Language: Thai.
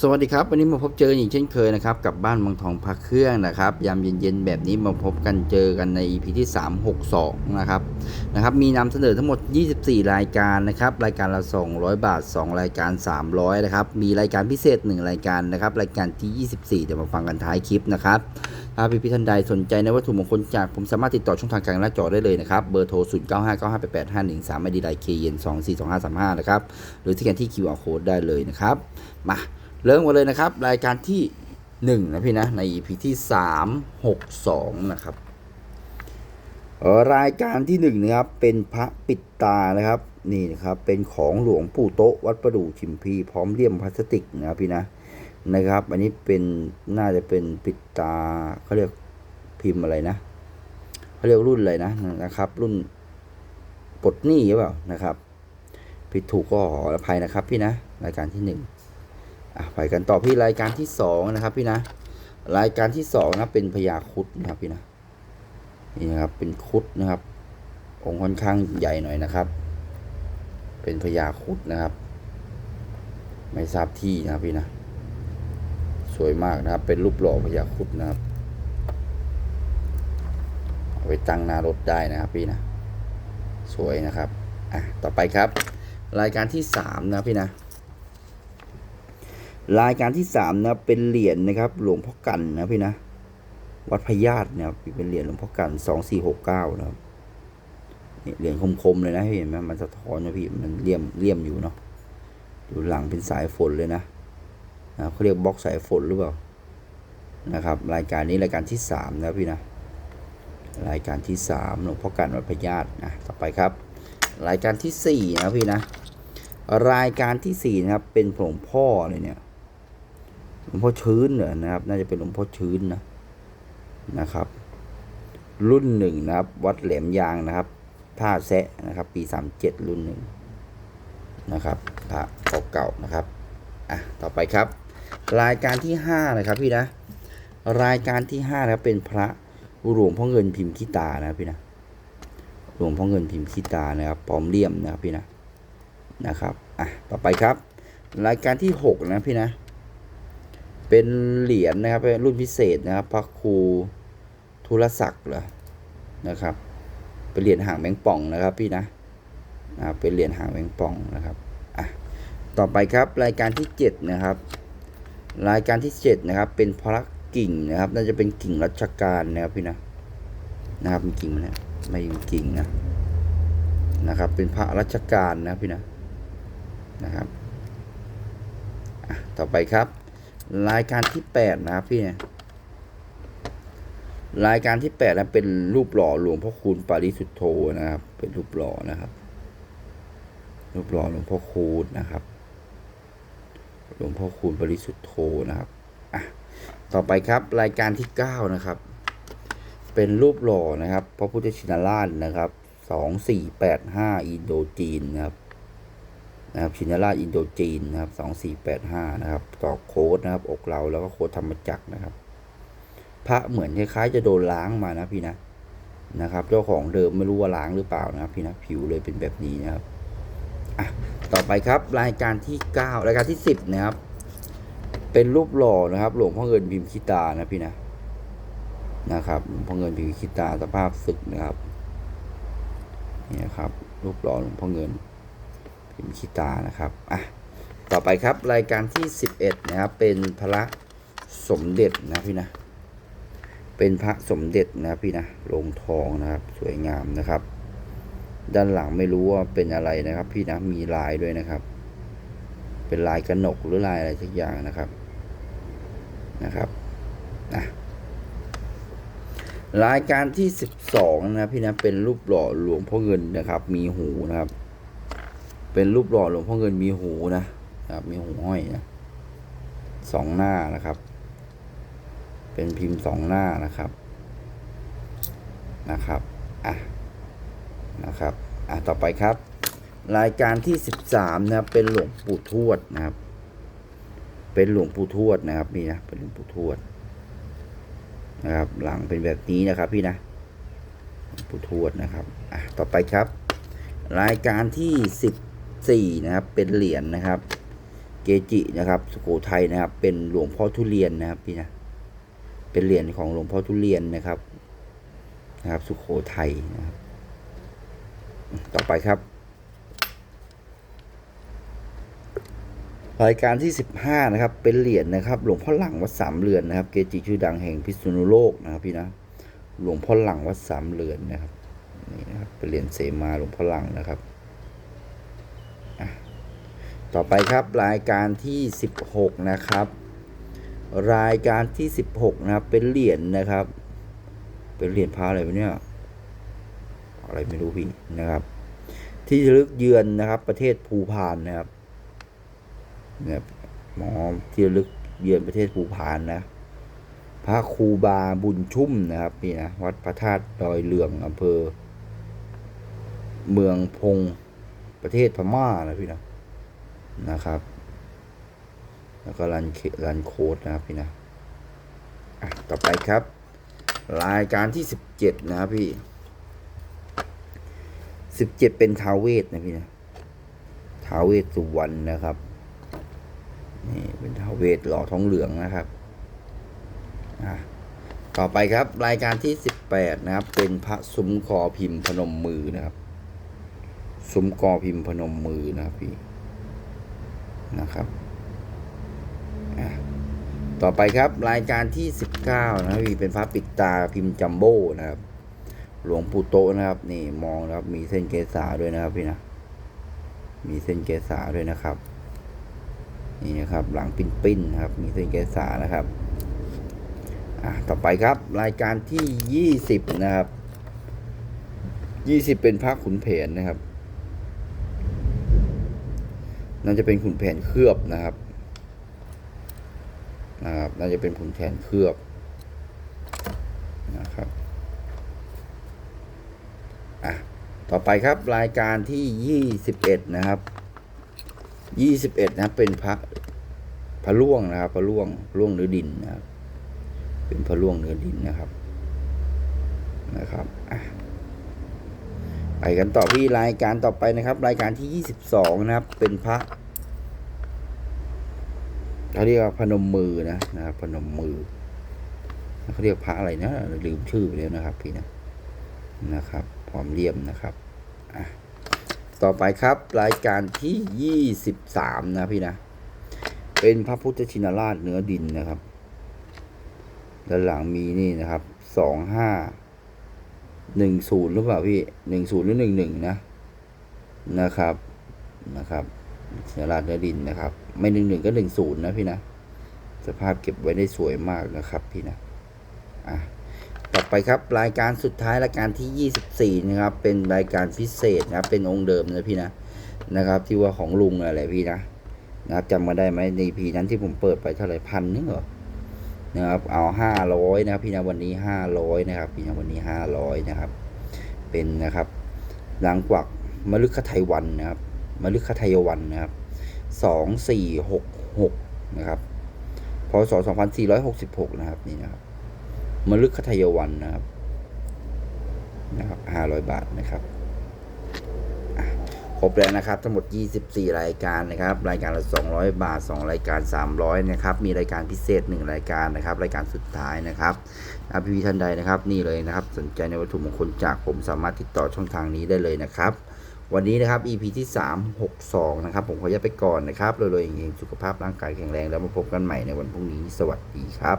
สวัสดีครับ วันนี้มาพบเจออย่างเช่นเคยนะครับ กับบ้านบางทองพักเครื่องนะครับ ยามเย็นๆแบบนี้มาพบกันเจอกันใน EP ที่ 362 นะครับนะครับ มีนำเสนอทั้งหมด 24 รายการนะครับ รายการละ 200 บาท 2 รายการ 300 นะครับ มีรายการพิเศษ 1 รายการนะครับ รายการที่ 24 เดี๋ยวมาฟังกันท้ายคลิปนะครับถ้าพี่พี่ๆท่านใดสนใจในวัตถุมงคลจากผมสามารถติดต่อช่องทางกลางหน้าจอได้เลยนะครับ เบอร์โทร 0 9 5 9 5 8 8 5 1 3ไอดีไลน์เคเย็น2 4 2 5 3 5 นะครับ หรือสแกนที่ QR code ได้เลยนะครับ มา เริ่มกันเลยนะครับ รายการที่ 1 นะพี่นะ ใน EP ที่ 362 นะครับ รายการที่1นะครับเป็นพระปิดตานะครับนี่นะครับเป็นของหลวงปู่โต๊ะวัดประดู่ชิมพีพร้อมเลี่ยมพลาสติกนะครับพี่นะนะครับ อันนี้เป็นน่าจะเป็นปิดตาเขาเรียกพิมพ์อะไรนะเขาเรียกรุ่นอะไรนะนะครับ รุ่นปลดหนี้หรือเปล่านะครับผิดถูกก็ขออภัยนะครับ พี่นะรายการที่หนึ่ง ไปกันต่อพี่รายการที่สองนะครับพี่นะ รายการที่สองนะเป็นพญาคุดนะครับพี่นะนี่นะครับเป็นคุดนะครับ องค์ค่อนข้างใหญ่หน่อยนะครับ เป็นพญาคุดนะครับ ไม่ทราบที่นะครับพี่นะ สวยมากนะครับ เป็นรูปหล่อพญาคุดนะครับเอาไปตั้งหน้ารถได้นะครับพี่นะสวยนะครับอะต่อไปครับ รายการที่สามนะพี่นะ รายการที่สามนะเป็นเหรียญนะครับ หลวงพ่อกันนะพี่นะ วัดพญาตนะครับเป็นเหรียญหลวงพ่อกันสองสี่หกเก้านะครับนี่เหรียญคมๆเลยนะเห็นไหมมันสะท้อนนะพี่มันเลี่ยมเลี่ยมอยู่เนาะอยู่หลังเป็นสายฝนเลยนะนะเขาเรียกบล็อกสายฝนหรือเปล่านะครับ รายการนี้รายการที่สามนะพี่นะรายการที่สามหลวงพ่อกันวัดพญาตนะต่อไปครับ รายการที่สี่นะพี่นะ รายการที่สี่นะครับเป็นหลวงพ่อเลยเนี่ย หลวงพ่อชื้นเหรอนะครับ น่าจะเป็นหลวงพ่อชื้นนะนะครับ รุ่นหนึ่งนะครับ วัดแหลมยางนะครับท่าแซะนะครับ ปีสามเจ็ดรุ่นหนึ่งนะครับพระเก่าๆนะครับอะต่อไปครับ รายการที่ห้านะครับพี่นะ รายการที่ห้านะครับเป็นพระหลวงพ่อเงินพิมพ์ขี้ตานะพี่นะหลวงพ่อเงินพิมพ์ขี้ตานะครับปลอมเลี่ยมนะครับพี่นะนะครับอะต่อไปครับ รายการที่หกนะพี่นะ เป็นเหรียญนะครับเป็นรุ่นพิเศษนะครับพระครูธุรศักดิ์เหรอนะครับ เป็นเหรียญหางแมงป่องนะครับพี่นะนะเป็นเหรียญหางแมงป่องนะครับอะต่อไปครับรายการที่ 7 นะครับ รายการที่ 7 นะครับ เป็นพระกิ่งนะครับ น่าจะเป็นกิ่งรัชกาลนะครับพี่นะนะครับมีกิ่งนะไม่มีกิ่งนะนะครับ เป็นพระรัชกาลนะพี่นะนะครับอะต่อไปครับ รายการที่8นะครับพี่เนี่ยรายการที่8นะเป็นรูปหล่อหลวงพ่อคูณปาริสุทโธนะครับ เป็นรูปหล่อนะครับ รูปหล่อหลวงพ่อคูณนะครับ หลวงพ่อคูณบริสุทโธนะครับอะต่อไปครับรายการที่เก้านะครับ เป็นรูปหล่อนะครับ พระพุทธชินราชนะครับสองสี่แปดห้าอินโดจีนนะครับ นะครับชินราชอินโดจีนนะครับสองสี่แปดห้านะครับ ต่อโค้ดนะครับ อกเราแล้วก็โค้ดธรรมจักรนะครับ พระเหมือนคล้ายๆจะโดนล้างมานะพี่นะนะครับ เจ้าของเดิมไม่รู้ว่าล้างหรือเปล่านะครับ พี่นะผิวเลยเป็นแบบนี้นะครับอะต่อไปครับรายการที่9รายการที่10นะครับ เป็นรูปหล่อนะครับ หลวงพ่อเงินพิมพ์คิตานะพี่นะนะครับหลวงพ่อเงินพิมพ์คิตาสภาพศึกนะครับนี่นะครับ รูปหล่อหลวงพ่อเงิน พิมพ์คิตานะครับอะต่อไปครับรายการที่ 11 นะครับ เป็นพระสมเด็จนะพี่นะ เป็นพระสมเด็จนะพี่นะลงทองนะครับ สวยงามนะครับ ด้านหลังไม่รู้ว่าเป็นอะไรนะครับ พี่นะมีลายด้วยนะครับ เป็นลายกระหนกหรือลายอะไรสักอย่างนะครับนะครับนะรายการที่สิบสองนะพี่นะเป็นรูปหล่อหลวงพ่อเงินนะครับ มีหูนะครับ เป็นรูปหล่อหลวงพ่อเงินมีหูนะครับ มีหูห้อยนะสองหน้านะครับ เป็นพิมพ์สองหน้านะครับนะครับอะนะครับอะต่อไปครับ รายการที่13นะครับเป็นหลวงปู่ทวดนะครับ เป็นหลวงปู่ทวดนะครับนี่นะเป็นหลวงปู่ทวดนะครับ หลังเป็นแบบนี้นะครับ พี่นะปู่ทวดนะครับอะต่อไปครับ รายการที่สิบ 14นะครับ เป็นเหรียญนะครับ เกจินะครับสุโขทัยนะครับ เป็นหลวงพ่อทุเรียนนะครับพี่นะเป็นเหรียญของหลวงพ่อทุเรียนนะครับนะครับ สุโขทัยนะครับ ต่อไปครับ รายการที่ 15 นะครับ เป็นเหรียญนะครับ หลวงพ่อหลังวัดสามเรือนนะครับ เกจิชื่อดังแห่งพิษณุโลกนะครับพี่นะหลวงพ่อหลังวัดสามเรือนนะครับนี่นะครับเป็นเหรียญเสมาหลวงพ่อหลังนะครับ ต่อไปครับรายการที่ 16 นะครับ รายการที่ 16 นะครับ เป็นเหรียญนะครับ เป็นเหรียญพระอะไรเนี่ยอะไรไม่รู้พี่นะครับ ที่ระลึกเยือนนะครับ ประเทศภูพานนะครับเนี่ยหมอที่ระลึกเยือนประเทศภูพานนะพระครูบาบุญชุ่มนะครับนี่นะวัดพระธาตุดอยเหลืองอำเภอ เมืองพงประเทศพม่านะพี่นะ นะครับ แล้วก็รันรันโค้ดนะครับพี่นะอะต่อไปครับ รายการที่สิบเจ็ดนะครับพี่สิบเจ็ดเป็นทาวเวทนะพี่นะทาวเวสสุวรรณนะครับนี่เป็นทาวเวทหล่อท้องเหลืองนะครับอะต่อไปครับรายการที่สิบแปดนะครับ เป็นพระซุ้มคอพิมพ์พนมมือนะครับ ซุ้มกอพิมพ์พนมมือนะครับพี่ นะครับต่อไปครับรายการที่สิบเก้านะครับพี่เป็นพระปิดตาพิมพ์จัมโบ้นะครับ หลวงปู่โตนะครับ นี่มองนะครับ มีเส้นเกษาด้วยนะครับพี่นะมีเส้นเกษาด้วยนะครับ นี่นะครับ หลังปิ้นปิ้นนะครับ มีเส้นเกษานะครับอะต่อไปครับรายการที่ยี่สิบนะครับยี่สิบเป็นพระขุนแผนนะครับ น่าจะเป็นขุนแผนเคลือบนะครับนะครับน่าจะเป็นขุนแผนเคลือบนะครับอะต่อไปครับรายการที่ยี่สิบเอ็ดนะครับยี่สิบเอ็ดนะเป็นพระพระล่วงนะครับพระล่วงล่วงเนื้อดินนะครับ เป็นพระล่วงเนื้อดินนะครับนะครับอะ กันต่อที่รายการต่อไปนะครับ รายการที่ยี่สิบสองนะครับ เป็นพระเขาเรียกว่าพนมมือนะนะครับพนมมือเขาเรียกพระอะไรนะลืมชื่อไปแล้วนะครับ พี่นะนะครับพร้อมเลี่ยมนะครับอะต่อไปครับรายการที่ยี่สิบสามนะพี่นะ เป็นพระพุทธชินราชเนื้อดินนะครับ ด้านหลังมีนี่นะครับสองห้า หนึ่งศูนย์หรือเปล่าพี่หนึ่งศูนย์หรือหนึ่งหนึ่งนะนะครับนะครับชินราเนื้อดินนะครับ ไม่หนึ่งหนึ่งก็หนึ่งศูนย์นะพี่นะ สภาพเก็บไว้ได้สวยมากนะครับพี่นะอะต่อไปครับรายการสุดท้ายรายการที่ยี่สิบสี่นะครับ เป็นรายการพิเศษนะครับ เป็นองค์เดิมนะพี่นะนะครับ ที่ว่าของลุงอะไรพี่นะนะครับจำมาได้ไหมในพีนั้นที่ผมเปิดไปเท่าไหร่พันนึงเหรอ นะครับเอาห้าร้อยนะครับพี่นะวันนี้ห้าร้อยนะครับพี่นะวันนี้ห้าร้อยนะครับ เป็นนะครับนางกวักมฤคไทยวันนะครับมฤคไทยวันนะครับสองสี่หกหกนะครับพศสองพันสี่ร้อยหกสิบหกนะครับนี่นะครับมฤคไทยวันนะครับนะครับห้าร้อยบาทนะครับ ครบแล้วนะครับ ทั้งหมด 24 รายการนะครับ รายการละ 200 บาท 2 รายการ 300 นะครับ มีรายการพิเศษ 1 รายการนะครับ รายการสุดท้ายนะครับนะพี่ท่านใดนะครับ นี่เลยนะครับ สนใจในวัตถุมงคลจากผมสามารถติดต่อช่องทางนี้ได้เลยนะครับ วันนี้นะครับ EP ที่ 362 นะครับ ผมขออนุญาตไปก่อนนะครับรวยๆอย่างเงสุขภาพร่างกายแข็งแรงแล้วมาพบกันใหม่ในวันพรุ่งนี้ สวัสดีครับ